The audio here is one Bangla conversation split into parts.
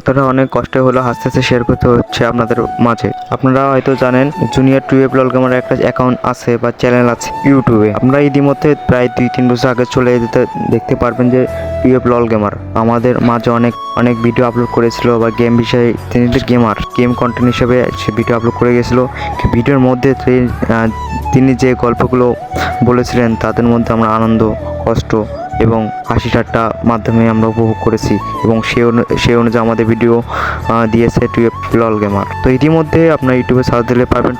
কথাটা অনেক কষ্ট হলো, আস্তে আস্তে শেয়ার করতে হচ্ছে আপনাদের মাঝে। আপনারা হয়তো জানেন জুনিয়র টুয়েলভ ব্লগ আমার একটা অ্যাকাউন্ট আছে বা চ্যানেল আছে ইউটিউবে আমরা ইতিমধ্যে প্রায় দুই, তিন বছর আগে চলে যেতে দেখতে পারবেন যে টুয়েলভ লল গেমার আমাদের মাঝে অনেক অনেক ভিডিও আপলোড করেছিল বা গেম বিষয়ে, তিনি গেমার গেম কন্টেন্ট হিসেবে সে ভিডিও আপলোড করে গেছিল। ভিডিওর মধ্যে তিনি যে গল্পগুলো বলেছিলেন, তাদের মধ্যে আমরা আনন্দ, কষ্ট এবং হাসি ঠাট্টা মাধ্যমে আমরা উপভোগ করেছি এবং সে অনু- সেই অনুযায়ী আমাদের ভিডিও দিয়েছে টুয়েলভ লল গেমার তো ইতিমধ্যে আপনার ইউটিউবে সার্চ দিলে পারবেন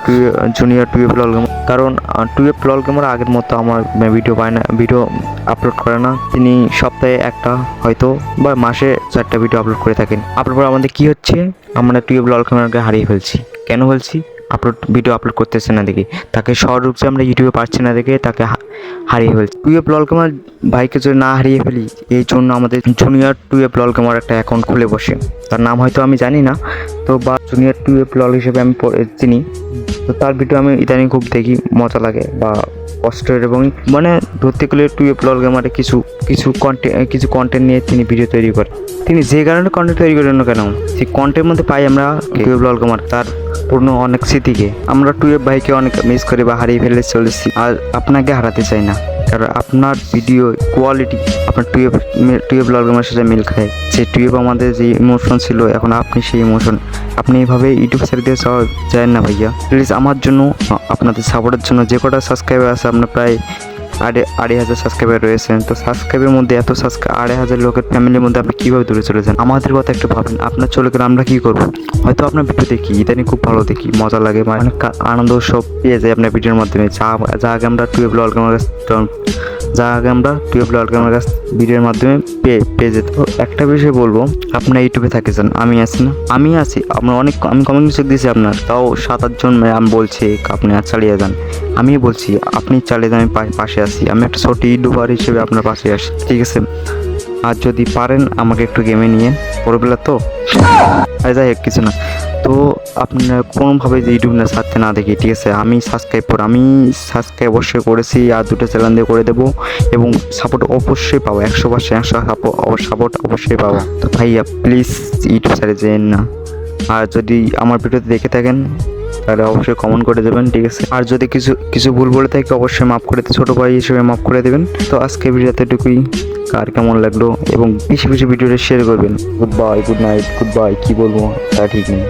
জুনিয়র টুয়েলভ লল গেমার কারণ টুয়েলভ লল গেমার আগের মতো আমার ভিডিও পায় না ভিডিও আপলোড করে না। তিনি সপ্তাহে একটা হয়তো বা মাসে চারটা ভিডিও আপলোড করে থাকেন। আপলোড পর আমাদের কি হচ্ছে? আমরা টুয়েলভ লল গেমারকে হারিয়ে ফেলছি। কেন ফেলছি আপলোড ভিডিও আপলোড করতেছে না দেখে। তাকে সহরূপে আমরা ইউটিউবে পাচ্ছি না দেখে তাকে হারিয়ে ফেলছি। টুয়েলভ লল গেমার ভাইকে যদি না হারিয়ে ফেলি, এই জন্য আমাদের জুনিয়র টুয়েলভ লল গেমার একটা অ্যাকাউন্ট খুলে বসে। তার নাম হয়তো আমি জানি না, তো বা জুনিয়র টুয়েলভ লল হিসেবে আমি চিনি। তো তার ভিডিও আমি ইদানিং খুব দেখি, মজা লাগে বা কষ্টের এবং মানে ধরতে গেলে টুয়েলভ লল গেমারে কিছু কিছু কন্টেন্ট কিছু কন্টেন্ট নিয়ে তিনি ভিডিও তৈরি করেন তিনি যে কারণে কন্টেন্ট তৈরি করেন না কেন, সেই কন্টেন্টের মধ্যে পাই আমরা টুয়েলভ লল গেমার তার পূর্ণ অনেক স্মৃতিকে। আমরা টুয়েলভ ভাইকে অনেক মিস করে বা হারিয়ে ফেলে চলেছি, আর আপনাকে হারাতে চাই না, কারণ আপনার ভিডিও কোয়ালিটি আপনার টুয়েলভ টুয়েলভ ললগেমের সাথে মিল খায়। সেই টুয়েলভ আমাদের যে ইমোশন ছিল, এখন আপনি সেই ইমোশন আপনি এইভাবে ইউটিউব ছেড়ে দিয়ে যায় না ভাইয়া। প্লিজ আমার জন্য আপনাদের সাপোর্টের জন্য যে কটা সাবস্ক্রাইবার আছে, আপনার প্রায় আড়াই আড়াই হাজার সাবস্ক্রাইবার রয়েছেন। তো সাবস্ক্রাইবের মধ্যে এত সাবস্ক্রাইব আড়াই হাজার লোকের ফ্যামিলির মধ্যে আপনি কীভাবে দূরে চলেছেন আমাদের কথা একটু ভাবেন। আপনার চলে গেলে আমরা কী করব? হয়তো আপনার ভিডিও দেখি, ইদানিং খুব ভালো দেখি, মজা লাগে মানে আনন্দ সব পেয়ে যায় আপনার ভিডিওর মাধ্যমে। যা যা আগে আমরা টুয়েলভ কাছ যা আগে আমরা টুয়েলভ লল আমার কাছ ভিডিওর মাধ্যমে পেয়ে পেয়ে যেত। একটা বিষয় বলব আপনার ইউটিউবে থাকেছেন, আমি আছি না। আমি আছি আপনার অনেক আমি কমেন্ট চেক দিয়েছি আপনার, তাও সাত আটজন আমি বলছি, আপনি আর চালিয়ে যান। আমি বলছি, আপনি চালিয়ে যান, আমি পাশে আছি। আমি একটা ছোট ইউটিউবার হিসেবে আপনার পাশে আসি ঠিক আছে? আর যদি পারেন, আমাকে একটু গেমে নিয়ে পরবেলা তো? যাই হোক, কিছু না। তো আপনার কোনোভাবে যে ইউটিউব না ছাড়তে না দেখি ঠিক আছে? আমি সাবস্ক্রাইব করে আমি সাবস্ক্রাইব অবশ্যই করেছি আর দুটো চ্যানেল দিয়ে করে দেবো এবং সাপোর্ট অবশ্যই পাবো একশো পার্সেন্ট একশো সাপোর্ট অবশ্যই পাবো। তো ভাইয়া প্লিজ ইউটিউব ছেড়ে যেন না। আর যদি আমার ভিডিওতে দেখে থাকেন তাহলে অবশ্যই কমেন্ট করে দেবেন ঠিক আছে? আর যদি কিছু কিছু ভুল বলে থাকে অবশ্যই মাফ করে দিতে ছোটো ভাই হিসেবে মাফ করে দেবেন। তো আজকে ভিডিওতে এটুকুই। কার কেমন লাগল? এবং বেশি বেশি ভিডিওটা শেয়ার করবেন। Good bye good night good bye কী বলব? তা ঠিক নেই।